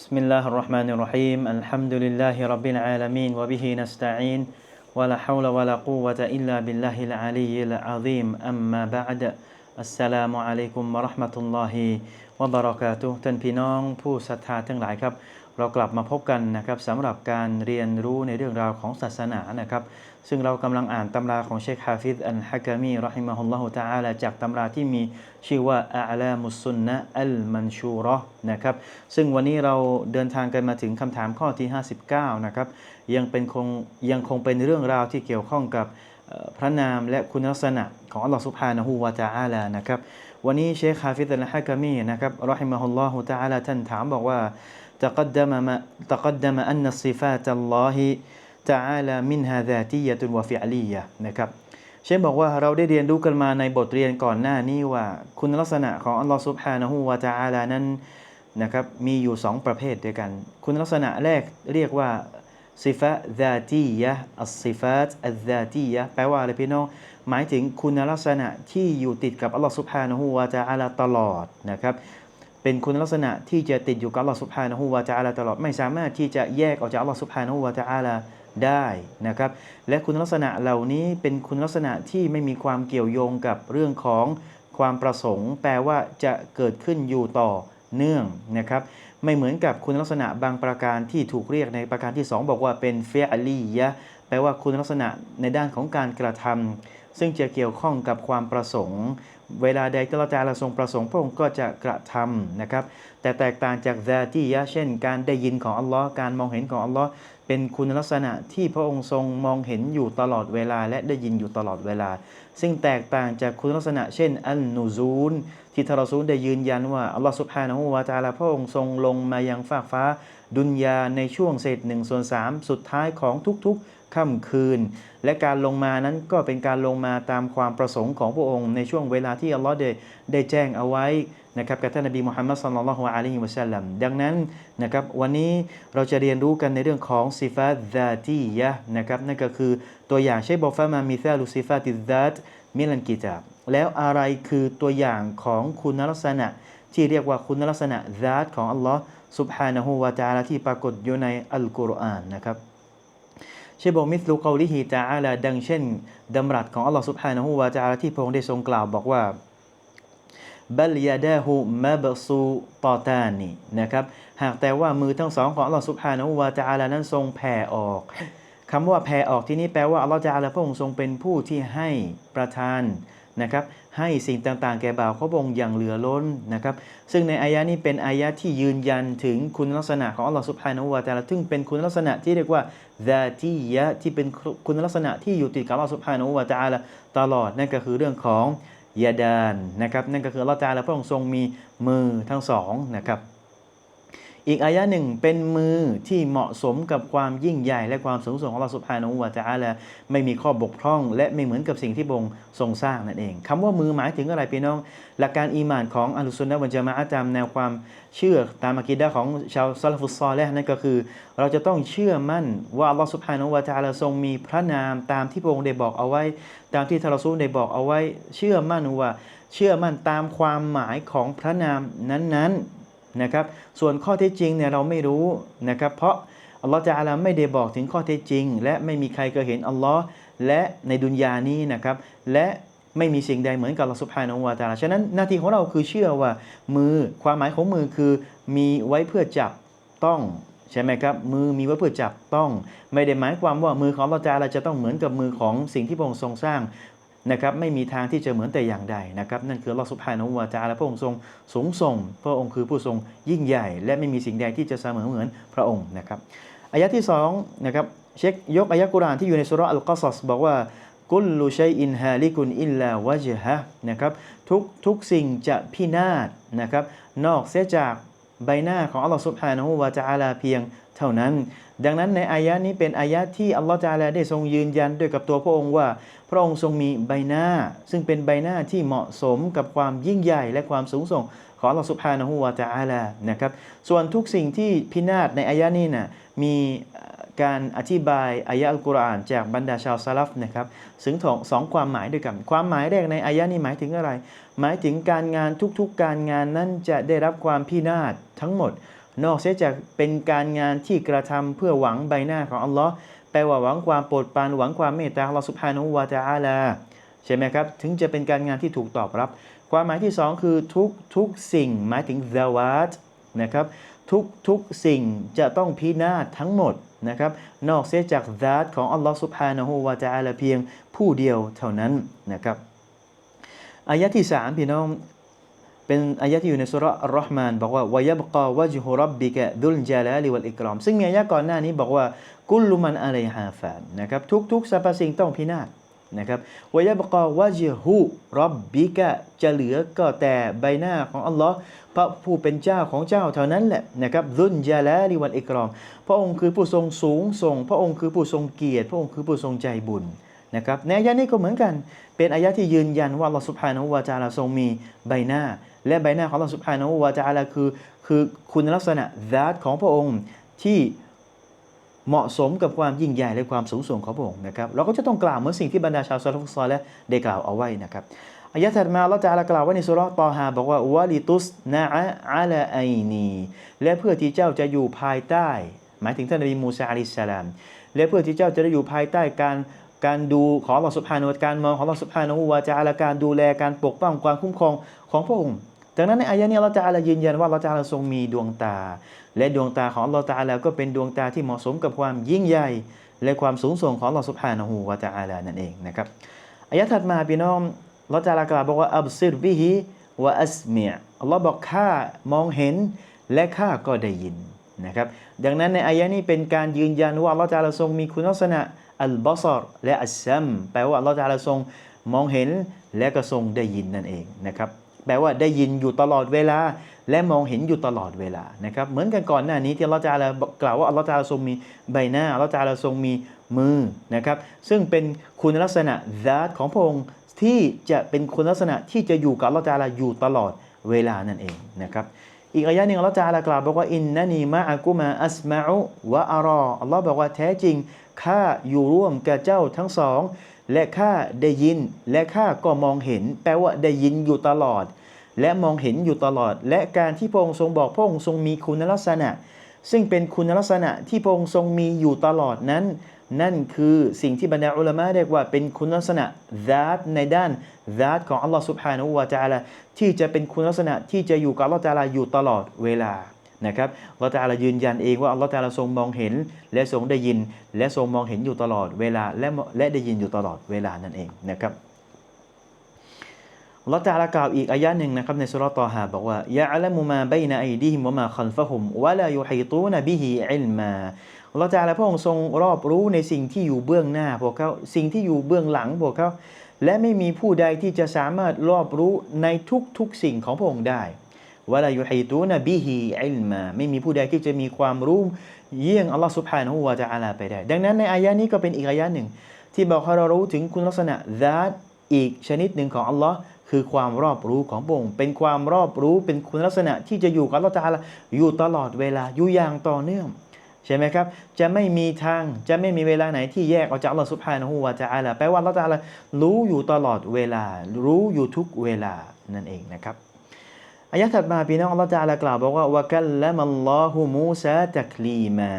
بسم الله الرحمن الرحيم الحمد لله رب العالمين وبه نستعين ولا حول ولا قوة إلا بالله العلي العظيم أما بعد السلام عليكم ورحمة الله وبركاته ท่านพี่น้องผู้ศรัทธาทั้งหลายครับ เรากลับมาพบกันนะครับสำหรับการเรียนรู้ในเรื่องราวของศาสนานะครับ ซึ่งเรากำลังอ่านตำราของเชคฮาฟิดอัลฮะกามีรอฮิมะฮุลลอฮุตะอาลาจากตำราที่มีชื่อว่าอาลามุสซุนนะอัลมันชูราะห์นะครับ ซึ่งวันนี้เราเดินทางกันมาถึงคำถามข้อที่ 59 นะครับ ยังเป็นคงยังคงเป็นเรื่องราวที่เกี่ยวข้องกับพระนามและคุณลักษณะของอัลลอฮฺซุบฮานะฮูวะตะอาลานะครับ วันนี้เชคฮาฟิดอัลฮะกามีนะครับรอฮิมะฮุลลอฮุตะอาลาท่านถามบอกว่า تقدم ما تقدم أن صفات الله تعالى منها ذاتية وفعلية นะครับ เช่นบอกว่าเราได้เรียนรู้กันมาในบทเรียนก่อนหน้านี้ว่า คุณลักษณะของอัลลอฮฺซุบฮานะฮูวะตะอาลานั้นนะครับมีอยู่ 2 ประเภทด้วยกัน คุณลักษณะแรกเรียกว่าซิฟะซาตียะอัสซิฟาตอัลซาตียะแปลว่าอะไรพี่น้อง หมายถึงคุณลักษณะที่อยู่ติดกับอัลลอฮฺซุบฮานะฮูวะตะอาลาตลอดนะครับ เป็นคุณลักษณะที่จะติดอยู่กับอัลลอฮฺสุบฮานะฮูวาตะอาลาตลอดไม่สามารถที่จะแยกออกจากอัลลอฮฺสุบฮานะฮูวาตะอาลาได้นะครับ และคุณลักษณะเหล่านี้เป็นคุณลักษณะที่ไม่มีความเกี่ยวโยงกับเรื่องของความประสงค์ แปลว่าจะเกิดขึ้นอยู่ต่อเนื่องนะครับ ไม่เหมือนกับคุณลักษณะบางประการที่ถูกเรียกในประการที่ 2 บอกว่าเป็นเฟอลียะแปลว่าคุณลักษณะในด้านของการกระทำซึ่งจะเกี่ยวข้องกับความประสงค์ เวลาใดที่เราจะทรงประสงค์พระองค์ก็จะกระทำนะครับ แต่แตกต่างจากซาตียะเช่น การได้ยินของอัลลอฮ์การมองเห็นของอัลลอฮ์เป็นคุณลักษณะที่พระองค์ทรงมองเห็นอยู่ตลอดเวลา และได้ยินอยู่ตลอดเวลา ซึ่งแตกต่างจากคุณลักษณะ เช่น อันนูซูลที่ทารซูลได้ยืนยันว่าอัลลอฮ์สุบฮานะฮูวาตาลาพระองค์ทรงลงมายังฟากฟ้า ดุนยาในช่วงเศษหนึ่งส่วนสามสุดท้ายของทุกๆค่ำคืน และการลงมานั้นก็เป็นการลงมาตามความประสงค์ของพระองค์ในช่วงเวลาที่อัลลอฮ์ได้ได้แจ้งเอาไว้นะครับกับท่านนบีมุฮัมมัดสัลลัลลอฮุอะลัยฮิวะสัลลัมดังนั้นนะครับวันนี้เราจะเรียนรู้กันในเรื่องของซิฟาตซาตียะนะครับนั่นก็คือตัวอย่างใช้บอกฟามามิซาลุซิฟาติซาตมิลันกิจาบแล้วอะไรคือตัวอย่างของคุณลักษณะที่เรียกว่าคุณลักษณะซาตของอัลลอฮ์ ซุบฮานะฮูวะจาลาที่ปรากฏอยู่ในอัลกุรอานนะครับเชบอกมิสลูกาลิฮีตาอาลาดังเช่นดำรัสของอัลลอฮ์ซุบฮานะฮูวะจาลาที่พระองค์ได้ทรงกล่าวบอกว่าบัลยาดาหูมาบซูตอตานีนะครับหากแต่ว่ามือทั้งสองของอัลลอฮ์ซุบฮานะฮูวะจาลานั้นทรงแผ่ออกคำว่าแผ่ออกที่นี้แปลว่าอัลลอฮ์จาลาพระองค์ทรงเป็นผู้ที่ให้ประทาน นะครับให้สิ่งต่างๆ แก่บ่าวเขาพระองค์อย่างเหลือล้นนะครับซึ่งในอายะนี้เป็นอายะที่ยืนยันถึงคุณลักษณะของอัลลอฮฺสุบฮานะฮูวะตะอาลาซึ่งเป็นคุณลักษณะที่เรียกว่าซาตียะที่เป็นคุณลักษณะที่อยู่ติดกับอัลลอฮฺสุบฮานะฮูวะตะอาลาตลอดนั่นก็คือเรื่องของยาดานนะครับนั่นก็คืออัลลอฮฺตะอาลาพระองค์ทรงมีมือทั้งสองนะครับ อีกอายะหนึ่งเป็นมือที่เหมาะสมกับความยิ่งใหญ่และความสูงส่งของอัลลอฮฺสุบฮานะฮูวะตะอาลาไม่มีข้อบกพร่อง และไม่เหมือนกับสิ่งที่พระองทรงสร้างนั่นเองคำว่ามือหมายถึงอะไรพี่น้อง หลักการอีมานของอัลลุซุนนะวันจามะอะห์ตามแนวความเชื่อตามอะกีดะของชาวซาลฟุตซอลและนั่นก็คือ เราจะต้องเชื่อมั่นว่าอัลลอฮฺสุบฮานะฮูวะตะอาลาทรงมีพระนามตามที่พระองค์ได้บอกเอาไว้ ตามที่ทารซูลได้บอกเอาไว้ เชื่อมั่นว่า เชื่อมั่นตามความหมายของพระนามนั้นๆ นะครับ ส่วนข้อเท็จจริงเนี่ยเราไม่รู้นะครับ เพราะอัลลอฮฺจะอาลาไม่ได้บอกถึงข้อเท็จจริง และไม่มีใครเคยเห็นอัลลอฮ์และในดุนยานี้นะครับ และไม่มีสิ่งใดเหมือนกับลลอฮฺสุบฮานะฮูวะตาลาฉะนั้นหน้าที่ของเราคือเชื่อว่ามือความหมายของมือคือมีไว้เพื่อจับต้องใช่ไหมครับมือมีไว้เพื่อจับต้อง ไม่ได้หมายความว่ามือของอัลลอฮฺจะอาลาจะต้องเหมือนกับมือของสิ่งที่พระองค์ทรงสร้าง นะครับไม่มีทางที่จะเหมือนแต่อย่างใดนะครับนั่นคือลอสุบฮานวะตะอาลาพระองค์ทรงสูงส่ง พระองค์คือผู้ทรงยิ่งใหญ่ และไม่มีสิ่งใดที่จะเสมอเหมือนพระองค์นะครับอายะที่สองนะครับเช็คยกอายะกุรานที่อยู่ในสุราะห์อัลกัสสบอกว่ากุลลุชัยอินฮาลิกุนอิลลาวะจฮะนะครับทุกทุกสิ่งจะพินาศนะครับนอกเสียจากใบหน้าของอัลลอฮฺสุบฮานะฮูวะตะอาลาเพียงเท่านั้น ดังนั้นในอายะนี้เป็นอายะที่อัลลอฮฺตะอาลาได้ทรงยืนยันด้วยกับตัวพระองค์ว่า พระองค์ทรงมีใบหน้า ซึ่งเป็นใบหน้าที่เหมาะสมกับความยิ่งใหญ่และความสูงส่งของอัลลอฮฺสุบฮานะฮูวะตะอาลานะครับส่วนทุกสิ่งที่พินาศในอายะนี้นะมีการอธิบายอายะอัลกุรอานจากบรรดาชาวซาลฟนะครับซึ่งสองสองความหมายด้วยกัน ความหมายแรกในอายะนี้หมายถึงอะไร หมายถึงการงานทุกๆการงานนั้นจะได้รับความพินาศทั้งหมด นอกเสียจากเป็นการงานที่กระทำเพื่อหวังใบหน้าของอัลลอฮ์แปลว่าหวังความโปรดปรานหวังความเมตตาของเราสุภานุวาตาลาใช่ไหมครับ ถึงจะเป็นการงานที่ถูกตอบรับ ความหมายที่ 2 คือทุกทุกสิ่งหมายถึงดาวัตนะครับทุกทุกสิ่งจะต้องพินาศทั้งหมดนะครับนอกเสียจากดาตของอัลลอฮ์สุภานะฮูวาจาลาเพียงผู้เดียวเท่านั้นนะครับอายะที่ 3 พี่น้อง เป็นอายะที่อยู่ในสุระห์อัลรอฮ์มานบอกว่าวายบกาวะจฮุรับบิกะดุลจาลาลิวัลอิกรอม ซึ่งมีอายะก่อนหน้านี้บอกว่ากุลลุมันอะลัยฮาฟานนะครับทุกทุกสรรพสิ่งต้องพินาศนะครับวายบกาวะจฮุรับบิกะจะเหลือก็แต่ใบหน้าของอัลลอฮ์พระผู้เป็นเจ้าของเจ้าเท่านั้นแหละนะครับดุลจาลาลิวัลอิกรอม พระองค์คือผู้ทรงสูงส่ง พระองค์คือผู้ทรงเกียรติ พระองค์คือผู้ทรงใจบุญนะครับในอายะนี้ก็เหมือนกัน เป็นอายะที่ยืนยันว่าอัลลอฮ์สุบฮานะฮูวะตะอาลาทรงมีใบหน้า และใบหน้าของอัลลอฮ์สุบฮานะฮูวะตะอาลาคือ คือคุณลักษณะ that ของพระองค์ที่เหมาะสมกับความยิ่งใหญ่และความสูงส่งของพระองค์นะครับเราก็จะต้องกล่าวเหมือนสิ่งที่บรรดาชาวซาลฟุซอลและได้กล่าวเอาไว้นะครับอายะถัดมาอัลลอฮ์ตะอาลากล่าวไว้ในสุรตอฮาบอกว่าวะลิตุสนะอะอะลาไอนีและเพื่อที่เจ้าจะอยู่ภายใต้ หมายถึงท่านนบีมูซาอะลัยฮิสสลาม และเพื่อที่เจ้าจะได้อยู่ภายใต้การการดูของอัลลอฮ์สุบฮานุวะการมองของอัลลอฮ์สุบฮานุวะจะอาลาการดูแลการปกป้องความคุ้มครองของพระองค์ ดังนั้นในอายะนี้เราจะอาลายืนยันว่าเราจะอาลาทรงมีดวงตา และดวงตาของอัลลอฮ์ตะอาลาก็เป็นดวงตาที่เหมาะสมกับความยิ่งใหญ่ และความสูงส่งของอัลลอฮ์สุบฮานะฮูวะตะอาลานั่นเองนะครับอายะถัดมาพี่น้องเราจะอาลากล่าวบอกว่าอับซิรบิฮิวะอัสเมียอัลลอฮ์บอกข้ามองเห็นและข้าก็ได้ยินนะครับดังนั้นในอายะนี้เป็นการยืนยันว่าอัลลอฮ์ตะอาลาทรงมีคุณลักษณะอัลบอซรและอัลซัมแปลว่าอัลลอฮฺจะทรงมองเห็นและก็ทรงได้ยินนั่นเองนะครับ แปลว่าได้ยินอยู่ตลอดเวลา และมองเห็นอยู่ตลอดเวลานะครับเหมือนกันก่อนหน้านี้ที่อัลอฮฺจะกล่าวว่าอัลอฮฺจะทรงมีใบหน้าอัลอฮฺจะทรงมีมือนะครับซึ่งเป็นคุณลักษณะ that ของพระองค์ที่จะเป็นคุณลักษณะที่จะอยู่กับอัลอฮฺจะอยู่ตลอดเวลานั่นเองนะครับอีกอายะหนึ่งอัลอฮฺจะกล่าวบอกว่าอินนันีมะอากุมาอัสมาอุวะอารออัลลอฮ์บอกว่าแท้จริงข้าอยู่ร่วมกับเจ้าทั้งสอง และข้าได้ยิน และข้าก็มองเห็น แปลว่าได้ยินอยู่ตลอด และมองเห็นอยู่ตลอด และการที่พระองค์ทรงบอกพระองค์ทรงมีคุณลักษณะ ซึ่งเป็นคุณลักษณะที่พระองค์ทรงมีอยู่ตลอดนั้น นั่นคือสิ่งที่บรรดาอุลามะเรียกว่าเป็นคุณลักษณะ that ในด้าน that ของอัลลอฮ์ سبحانه และ تعالى ที่จะเป็นคุณลักษณะที่จะอยู่กับอัลลอฮ์ تعالى อยู่ตลอดเวลา นะครับอัลลอฮฺตาลายืนยันเองว่าอัลลอฮฺตาลาทรงมองเห็น และทรงได้ยิน และทรงมองเห็นอยู่ตลอดเวลาและและได้ยินอยู่ตลอดเวลานั่นเองนะครับอัลลอตาลากล่าวอีกอายะหนึ่งนะครับในสุรตอฮาบอกว่ายะอัลมุมาบยนไอดีฮิมวะมาคัลฟะฮุมวะลายุฮิตูนบิฮิอิลมาอัลอฮฺตาลาพระองค์ทรงรอบรู้ในสิ่งที่อยู่เบื้องหน้าพวกเขาสิ่งที่อยู่เบื้องหลังพวกเขาและไม่มีผู้ใดที่จะสามารถรอบรู้ในทุกๆสิ่งของพระองค์ได้ วะลายุฮิตูนบิฮิอิลมา ไม่มีผู้ใดที่จะมีความรู้เยี่ยงอัลลอฮ์สุบฮานะฮูวะตะอาลาไปได้ ดังนั้นในอายะนี้ก็เป็นอีกอายะหนึ่ง ที่บอกให้เรารู้ถึงคุณลักษณะ that อีกชนิดหนึ่งของอัลลอฮ์คือความรอบรู้ของพระองค์เป็นความรอบรู้เป็นคุณลักษณะที่จะอยู่กับอัลลอฮ์ตะอาลาอยู่ตลอดเวลาอยู่อย่างต่อเนื่องใช่ไหมครับ จะไม่มีทาง จะไม่มีเวลาไหนที่แยกออกจากอัลลอฮ์สุบฮานะฮูวะตะอาลาแปลว่าอัลลอฮ์ตะอาลารู้อยู่ตลอดเวลา รู้อยู่ทุกเวลานั่นเองนะครับ อายะถัดมาพี่น้องอัลลอฮฺจะอาลากล่าวบอกว่าวะกัลละมัลลอฮุมูซาตักลีมา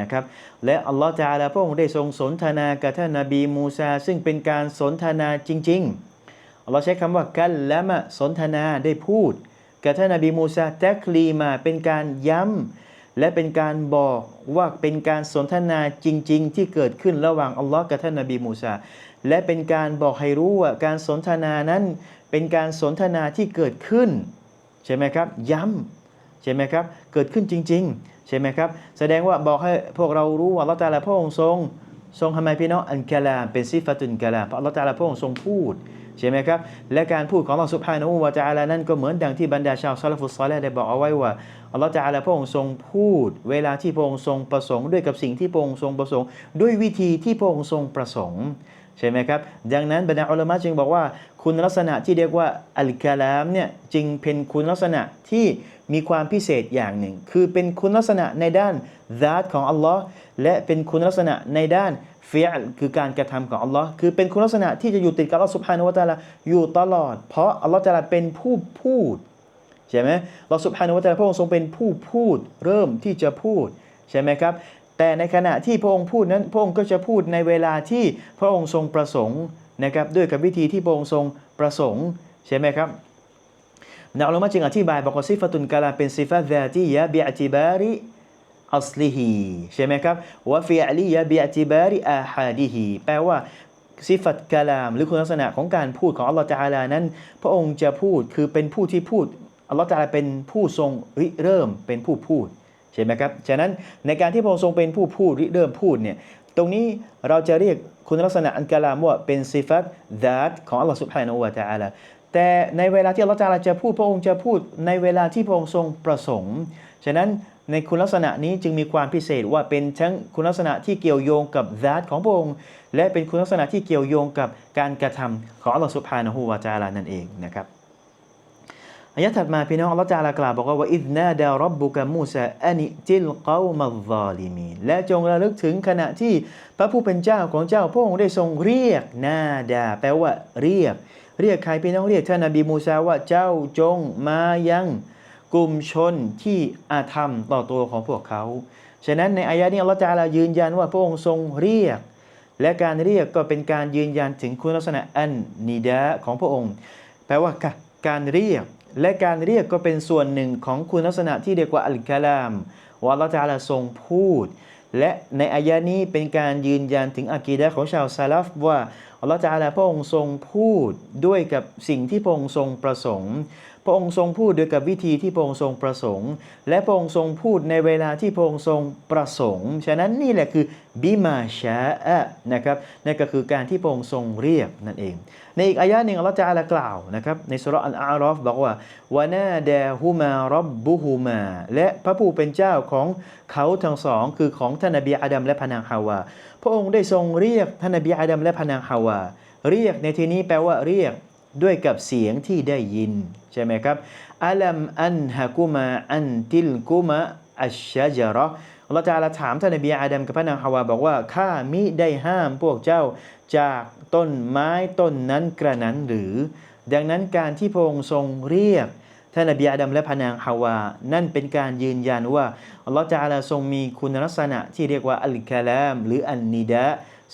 นะครับและอัลลอฮฺจะอาลาพระองค์ได้ทรงสนทนากับท่านนบีมูซาซึ่งเป็นการสนทนาจริงๆอัลลอฮฺใช้คำว่ากัลละมะสนทนาได้พูดกับท่านนบีมูซาตักลีมาเป็นการย้ำและเป็นการบอกว่าเป็นการสนทนาจริง ๆ ที่เกิดขึ้นระหว่างอัลลอฮ์กับท่านนบีมูซาและเป็นการบอกให้รู้ว่าการสนทนานั้นเป็นการสนทนาที่เกิดขึ้น ใช่ไหมครับ ย้ำใช่ไหมครับ เกิดขึ้นจริง ๆ ใช่ไหมครับ แสดงว่าบอกให้พวกเรารู้ว่าละตาลาพระองค์ทรง ทรงทำไมพี่น้องอันกะลาเป็นซิฟตุนกะลาเพราะละตาลาพระองค์ทรงพูดใช่ไหมครับ และการพูดของเราสุภาโนวะจาลานั้นก็เหมือนดังที่บรรดาชาวซาลฟุตซอลได้บอกเอาไว้ว่าอัลลอฮฺจาลาพระองค์ทรงพูด เวลาที่พระองค์ทรงประสงค์ด้วยกับสิ่งที่พระองค์ทรงประสงค์ ด้วยวิธีที่พระองค์ทรงประสงค์ใช่ไหมครับ ดังนั้นบรรดาอัลลอฮ์จึงบอกว่า คุณลักษณะที่เรียกว่าอัลกาลามเนี่ยจึงเป็นคุณลักษณะที่มีความพิเศษอย่างหนึ่ง คือเป็นคุณลักษณะในด้านซาตของอัลลอฮ์และเป็นคุณลักษณะในด้านฟิลคือการกระทำของอัลลอฮ์คือเป็นคุณลักษณะที่จะอยู่ติดกับอัลลอฮ์สุบฮานุวะตาลาอยู่ตลอด เพราะอัลลอฮ์จะเป็นผู้พูดใช่ไหมเราสุภานุวะตะอาลาพระองค์ทรงเป็นผู้พูด เริ่มที่จะพูดใช่ไหมครับแต่ในขณะที่พระองค์พูดนั้นพระองค์ก็จะพูดในเวลาที่พระองค์ทรงประสงค์ นะครับด้วยกับวิธีที่พระองค์ทรงประสงค์ใช่ไหมครับนักอัลลอฮ์จึงอธิบายบอกว่าซิฟตุนกาลามเป็นซิฟะซาติยะบิอติบาริอัสลิฮีใช่ไหมครับวะฟิอลียะบิอติบาริอาฮาดิฮีแปลว่าซิฟัตกาลาม หรือคุณลักษณะของการพูดของอัลลอฮฺตะอาลานั้น พระองค์จะพูดคือเป็นผู้ที่พูดอัลลอฮฺตะอาลาเป็นผู้ทรงริเริ่มเป็นผู้พูดใช่ไหมครับ ฉะนั้นในการที่พระองค์ทรงเป็นผู้พูดริเริ่มพูดเนี่ย ตรงนี้เราจะเรียกคุณลักษณะอันกาลามว่าเป็นซิฟัตดาตของอัลลอฮฺสุบฮานะฮูวะตะอาลาแต่ในเวลาที่อัลลอฮฺตะจะพูดพระองค์จะพูดในเวลาที่พระองค์ทรงประสงค์ ฉะนั้นในคุณลักษณะนี้จึงมีความพิเศษว่าเป็นทั้งคุณลักษณะที่เกี่ยวโยงกับดาตของพระองค์ และเป็นคุณลักษณะที่เกี่ยวโยงกับการกระทำของอัลลอฮฺสุบฮานะฮูวะตะอาลานั่นเองนะครับ อายะถัดมาพี่น้องอัลลอฮฺจาลากล่าวบอกว่าว่าอิดนาดารับบุกะมูซาอานิจิลกาวมัลซาลิมีและจงระลึกถึงขณะที่พระผู้เป็นเจ้าของเจ้าพระองค์ได้ทรงเรียกนาดา แปลว่าเรียก เรียกใครพี่น้องเรียกท่านนบีมูซาว่าเจ้าจงมายังกลุ่มชนที่อาธรรมต่อตัวของพวกเขา ฉะนั้นในอายะนี้อัลลอฮฺจาลายืนยันว่าพระองค์ทรงเรียก และการเรียกก็เป็นการยืนยันถึงคุณลักษณะอันนิดาของพระองค์ แปลว่าการเรียก และการเรียกก็เป็นส่วนหนึ่งของคุณลักษณะที่เรียกว่าอัลกัลามว่าเราจะลาทรงพูด และในอายะนี้เป็นการยืนยันถึงอากีดะของชาวซาลฟว่าอัลลอฮฺตะอาลาพระองค์ทรงพูดด้วยกับสิ่งที่พระองค์ทรงประสงค์ ระองค์ทรงพูดด้วยกับวิธีที่พระองค์ทรงประสงค์ และพระองค์ทรงพูดในเวลาที่พระองค์ทรงประสงค์ ฉะนั้นนี่แหละคือบิมาชาอะนะครับนั่นก็คือการที่พระองค์ทรงเรียกนั่นเอง ในอีกอายะหนึ่งอัลลอฮฺจะอาลากล่าวนะครับในสุรอัลอารอฟบอกว่าวานาดาฮูมารับบุฮูมาและพระผู้เป็นเจ้าของเขาทั้งสองคือของท่านนบีอาดัมและพนางฮาวา พระองค์ได้ทรงเรียกท่านนบีอาดัมและพนางฮาวา เรียกในที่นี้แปลว่าเรียก ด้วยกับเสียงที่ได้ยิน ใช่ไหมครับอัลัมอันฮะกุมาอันติลกุมาอัชชะจาระอัลลอฮฺจะาลาถามท่านนบีอาดัมกับพระนางฮาวาบอกว่าข้ามิได้ห้ามพวกเจ้าจากต้นไม้ต้นนั้นกระนั้นหรือ ดังนั้นการที่พระองค์ทรงเรียกท่านนบีอาดัมและพระนางฮาวา นั่นเป็นการยืนยันว่าอัลลอฮฺจะาลาทรงมีคุณลักษณะที่เรียกว่าอัลกะลามหรืออันนิดะ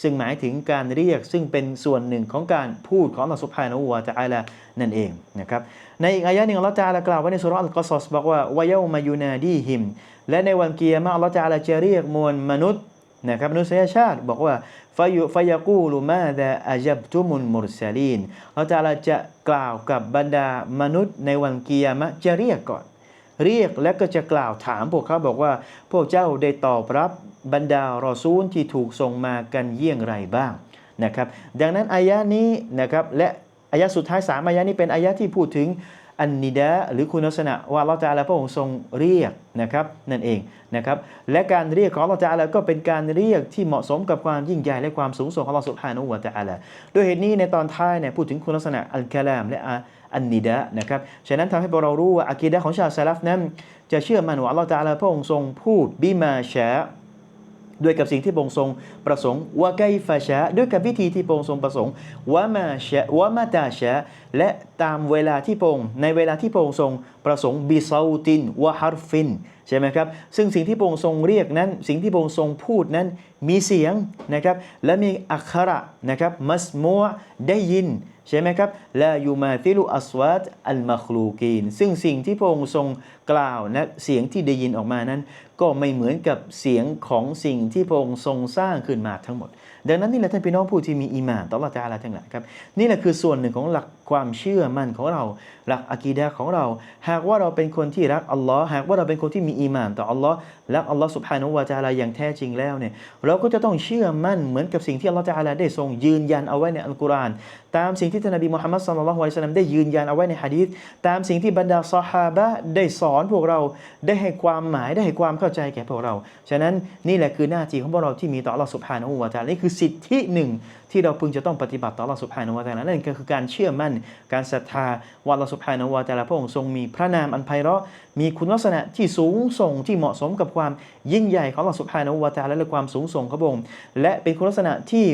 ซึ่งหมายถึงการเรียกซึ่งเป็นส่วนหนึ่งของการพูดของอัลลอฮฺสุบฮานะฮูวะตะอาลานั่นเองนะครับในอีกอายะหนึ่งอัลลอฮฺตะอาลากล่าวไว้ในสุราอัลกอซอสบอกว่าวะเยามายูนาดีฮิม และในวันเกียร์มาอัลลอฮฺตะอาลาจะเรียกมวลมนุษย์นะครับมนุษยชาติบอกว่าฟายุฟายกูลุมาดะอาจับตุมุนมุรซาลีนอัลลอฮฺตะอาลาจะกล่าวกับบรรดามนุษย์ในวันเกียร์มะจะเรียกก่อน เรียกและก็จะกล่าวถามพวกเขาบอกว่า พวกเจ้าได้ตอบรับบรรดารอซูลที่ถูกส่งมากันเยี่ยงไรบ้างนะครับ ดังนั้นอายะนี้นะครับและอายะสุดท้ายสามอายะนี้เป็นอายะที่พูดถึงอันนิดะหรือคุณลักษณะว่าเราจะอะไรพระองค์ทรงเรียกนะครับนั่นเองนะครับและการเรียกของเราจะอะไรก็เป็นการเรียกที่เหมาะสมกับความยิ่งใหญ่และความสูงส่งของเราสุภานุวะตะอาลาด้วยเหตุนี้ในตอนท้ายเนี่ยพูดถึงคุณลักษณะอัลกลามและ อันนิดะนะครับฉะนั้นทำให้พวกเรารู้ว่าอากีดะของชาวซาลฟนั้น จะเชื่อมั่นว่าเราจะอะไรพระองค์ทรงพูดบิมาชาด้วยกับสิ่งที่พระองค์ทรงประสงค์วะไกฟาชะด้วยกับวิธีที่พระองค์ทรงประสงค์วะมาชะวะมาตาชะและตามเวลาที่พระองค์ในเวลาที่พระองค์ทรงประสงค์บิซาตินวะฮาร์ฟินใช่ไหมครับซึ่งสิ่งที่พระองค์ทรงเรียกนั้น สิ่งที่พระองค์ทรงพูดนั้นมีเสียงนะครับและมีอักขระนะครับมัสมัวได้ยิน ใช่ไหมครับและยูมาติลุอัสวัตอัลมัคลูกีนซึ่งสิ่งที่พระองค์ทรงกล่าวนะเสียงที่ได้ยินออกมานั้น ก็ไม่เหมือนกับเสียงของสิ่งที่พระองค์ทรงสร้างขึ้นมาทั้งหมด ดังนั้นนี่แหละท่านพี่น้องผู้ที่มีอีมานต่อละตาลาทั้งหลายครับนี่แหละคือส่วนหนึ่งของหลักความเชื่อมั่นของเรา หลักอะกีดะของเรา หากว่าเราเป็นคนที่รักอัลลอฮ์หากว่าเราเป็นคนที่มีอีมานต่ออัลลอฮ์รักอัลลอฮ์สุบฮานุวะตะอาลาอย่างแท้จริงแล้วเนี่ยเราก็จะต้องเชื่อมั่นเหมือนกับสิ่งที่อัลลอฮ์ตะอาลาได้ทรงยืนยันเอาไว้ในอัลกุรอานตามสิ่งที่ท่านนบีมุฮัมมัดสุลลัลลอฮุอะลัยฮิวะซัลลัมได้ยืนยันเอาไว้ในฮะดีษตามสิ่งที่บรรดาซอฮาบะห์ได้สอนพวกเราได้ให้ความหมายได้ให้ความเข้าใจแก่พวกเรา ฉะนั้นนี่แหละคือหน้าที่ของพวกเราที่มีต่ออัลลอฮ์สุบฮานะฮูวะตะอาลานี่คือสิทธิหนึ่งที่เราพึงจะต้องปฏิบัติต่ออัลลอฮ์สุบฮานะฮูวะตะอาลานั่นก็คือการเชื่อมั่นการศรัทธาว่าเราสุบฮานะฮูวะตะอาละพระองค์ทรงมีพระนามอันไพเราะมีคุณลักษณะที่สูงส่งที่เหมาะสมกับความยิ่งใหญ่ของอัลลอฮ์สุบฮานะฮูวะตะอาละและความสูงส่งของพระองค์และเป็นคุณลักษณะที่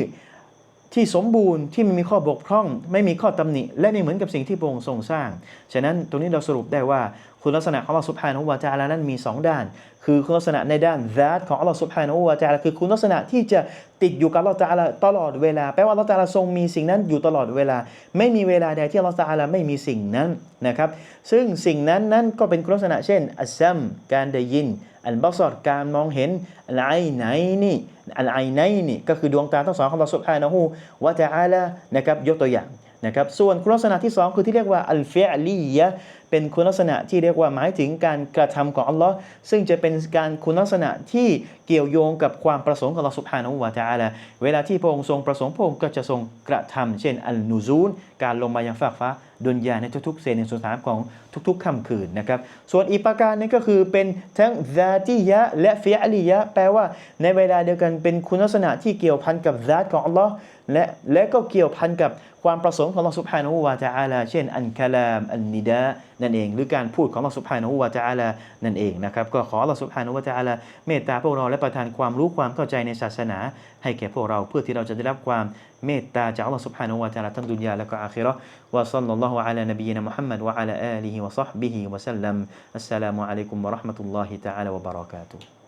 ที่สมบูรณ์ที่ไม่มีข้อบกพร่อง ไม่มีข้อตำหนิ และไม่เหมือนกับสิ่งที่พระองค์ทรงสร้าง ฉะนั้นตรงนี้เราสรุปได้ว่า คุณลักษณะของอัลลอฮ์สุบฮานะฮูวาจาลานั้นมี 2 ด้าน คือคุณลักษณะในด้าน that ของอัลลอฮ์สุบฮานะฮูวาจาลาคือคุณลักษณะที่จะติดอยู่กับอัลลอฮ์จาลาตลอดเวลา แปลว่าอัลลอฮ์จาลาทรงมีสิ่งนั้นอยู่ตลอดเวลา ไม่มีเวลาใดที่อัลลอฮ์จาลาไม่มีสิ่งนั้นนะครับ ซึ่งสิ่งนั้นนั้นก็เป็นคุณลักษณะเช่นอัลซัมการได้ยิน อัลบาซอดการมองเห็น อัลไอไนนี่ อัลไอไนนี่ก็คือดวงตาทั้งสองของอัลลอฮ์สุบฮานะฮูวาจาลานะครับ ยกตัวอย่างนะครับ ส่วนคุณลักษณะที่ 2 คือที่เรียกว่าอัลเฟอลียะ เป็นคุณลักษณะที่เรียกว่าหมายถึงการกระทำของอัลลอฮ์ซึ่งจะเป็นการคุณลักษณะที่เกี่ยวโยงกับความประสงค์ของเราสุภาโนวาจาละเวลาที่พระองค์ทรงประสงค์พระองค์ก็จะทรงกระทำ เช่นอันนูซูลการลงมายังฟากฟ้าดุนยาในทุกๆเซนในส่วนสามของทุกๆค่ำคืนนะครับ ส่วนอีกประการนึงก็คือเป็นทั้งซาติยะและฟิอัลียะแปลว่าในเวลาเดียวกันเป็นคุณลักษณะที่เกี่ยวพันกับซาตของอัลลอฮ์และและก็เกี่ยวพันกับความประสงค์ของเราสุภาโนวาจาละเช่นอันคาลามอันนิดานั่นเอง หรือการพูดของ Allah سبحانه และ تعالى นั่นเองนะครับ ก็ขอ Allah سبحانه และ تعالى เมตตาพวกเราและประทานความรู้ความเข้าใจในศาสนา ให้แก่พวกเราเพื่อที่เราจะได้รับความเมตตาจาก Allah سبحانه และ تعالى ทั้งดุนยาและก็อาคิเราะห์วะซัลลัลลอฮุอะลานบีนะมุฮัมมัดวะอะลาอาลีฮิวะศอฮบิฮิวะซัลลัมอัสสลามุอะลัยกุมวะเราะห์มะตุลลอฮิตะอาลาวะบะเราะกาตุฮ์